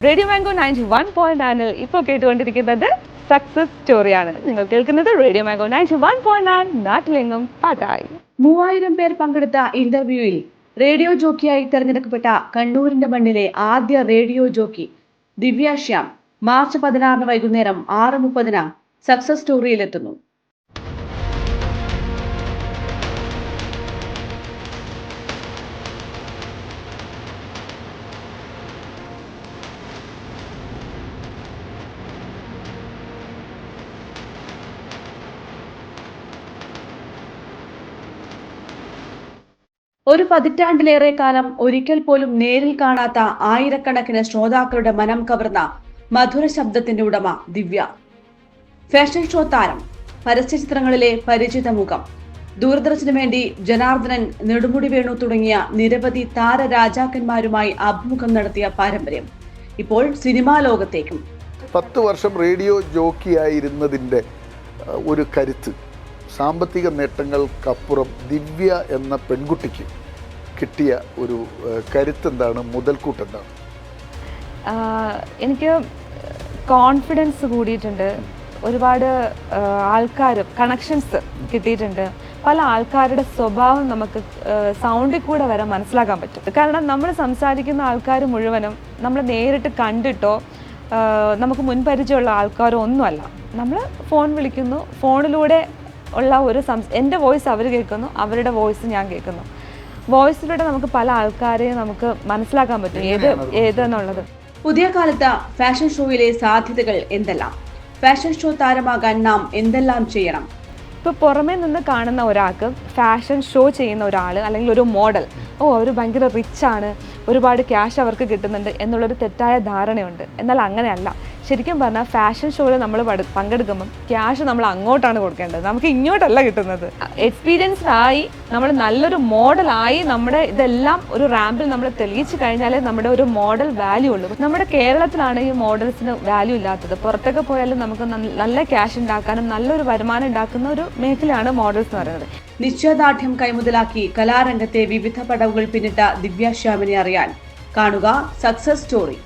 Radio Mango ninety one point നയനിൽ ഇപ്പോൾ കേട്ടുകൊണ്ടിരിക്കുന്നത് success സ്റ്റോറിയാണ് നിങ്ങൾ കേൾക്കുന്നത് Radio Mango ninety one point nine നാട്ടിലെങ്ങും പാട്ടായി മൂവായിരം പേർ പങ്കെടുത്ത ഇന്റർവ്യൂവിൽ റേഡിയോ ജോക്കിയായി തെരഞ്ഞെടുക്കപ്പെട്ട കണ്ണൂരിന്റെ മണ്ണിലെ ആദ്യ radio jockey Divya Shyam March പതിനാറിന് വൈകുന്നേരം ആറ് മുപ്പതിന് സക്സസ് സ്റ്റോറിയിലെത്തുന്നു ഒരു പതിറ്റാണ്ടിലേറെ കാലം ഒരിക്കൽ പോലും നേരിൽ കാണാത്ത ആയിരക്കണക്കിന് ശ്രോതാക്കളുടെ മനം കവർന്ന മധുര ശബ്ദത്തിന്റെ ഉടമ ദിവ്യ. ഫാഷൻ ഷോ താരം പരസ്യചിത്രങ്ങളിലെ പരിചിത മുഖം. ദൂരദർശന് വേണ്ടി ജനാർദ്ദനൻ നെടുമുടി വേണു തുടങ്ങിയ നിരവധി താരരാജാക്കന്മാരുമായി അഭിമുഖം നടത്തിയ പാരമ്പര്യം. ഇപ്പോൾ സിനിമാ ലോകത്തേക്കും. പത്ത് വർഷം റേഡിയോ ജോക്കിയായിരുന്നതിന്റെ ഒരു കരുത്ത്. സാമ്പത്തിക നേട്ടങ്ങൾക്കപ്പുറം ദിവ്യ എന്ന പെൺകുട്ടിക്ക് കിട്ടിയ ഒരു കരുത്ത് എന്താണ് മുതൽക്കൂട്ട് എന്താണ് എനിക്ക് കോൺഫിഡൻസ് കൂടിയിട്ടുണ്ട്. ഒരുപാട് ആൾക്കാർ കണക്ഷൻസ് കിട്ടിയിട്ടുണ്ട്. പല ആൾക്കാരുടെ സ്വഭാവം നമുക്ക് സൗണ്ടിൽ കൂടെ വരെ മനസ്സിലാക്കാൻ പറ്റും. കാരണം നമ്മൾ സംസാരിക്കുന്ന ആൾക്കാർ മുഴുവനും നമ്മൾ നേരിട്ട് കണ്ടിട്ടോ നമുക്ക് മുൻപരിചയമുള്ള ആൾക്കാരോ ഒന്നുമല്ല. നമ്മൾ ഫോൺ വിളിക്കുന്നു ഫോണിലൂടെ ഉള്ള ഒരു സംസ് എന്റെ വോയിസ് അവർ കേൾക്കുന്നു അവരുടെ വോയിസ് ഞാൻ കേൾക്കുന്നു. വോയിസിലൂടെ നമുക്ക് പല ആൾക്കാരെയും നമുക്ക് മനസ്സിലാക്കാൻ പറ്റും. ഏത് ഏതെന്നുള്ളത്. പുതിയ കാലത്ത് ഫാഷൻ ഷോയിലെ സാധ്യതകൾ എന്തെല്ലാം? ഫാഷൻ ഷോ താരമാകാൻ നാം എന്തെല്ലാം ചെയ്യണം? ഇപ്പോൾ പുറമേ നിന്ന് കാണുന്ന ഒരാൾക്ക് ഫാഷൻ ഷോ ചെയ്യുന്ന ഒരാൾ അല്ലെങ്കിൽ ഒരു മോഡൽ ഓ അവർ ഭയങ്കര റിച്ചാണ് ഒരുപാട് ക്യാഷ് അവർക്ക് കിട്ടുന്നുണ്ട് എന്നുള്ളൊരു തെറ്റായ ധാരണയുണ്ട്. എന്നാൽ അങ്ങനെയല്ല. ശരിക്കും പറഞ്ഞാൽ ഫാഷൻ ഷോയിൽ നമ്മൾ പങ്കെടുക്കുമ്പം ക്യാഷ് നമ്മൾ അങ്ങോട്ടാണ് കൊടുക്കേണ്ടത്. നമുക്ക് ഇങ്ങോട്ടല്ല കിട്ടുന്നത്. എക്സ്പീരിയൻസ് ആയി നമ്മൾ നല്ലൊരു മോഡലായി നമ്മുടെ ഇതെല്ലാം ഒരു റാമ്പിൽ നമ്മൾ തെളിയിച്ചു കഴിഞ്ഞാലേ നമ്മുടെ ഒരു മോഡൽ വാല്യൂ ഉള്ളൂ. നമ്മുടെ കേരളത്തിലാണ് ഈ മോഡൽസിന് വാല്യൂ ഇല്ലാത്തത്. പുറത്തൊക്കെ പോയാലും നമുക്ക് നല്ല ക്യാഷ് ഉണ്ടാക്കാനും നല്ലൊരു വരുമാനം ഉണ്ടാക്കുന്ന ഒരു മേഖലയാണ് മോഡൽസ് എന്ന് പറയുന്നത്. നിശ്ചയദാർഢ്യം കൈമുതലാക്കി കലാരംഗത്തെ വിവിധ പടവുകൾ പിന്നിട്ട ദിവ്യാശ്യാമിനെ അറിയാൻ. കാണുക സക്സസ് സ്റ്റോറി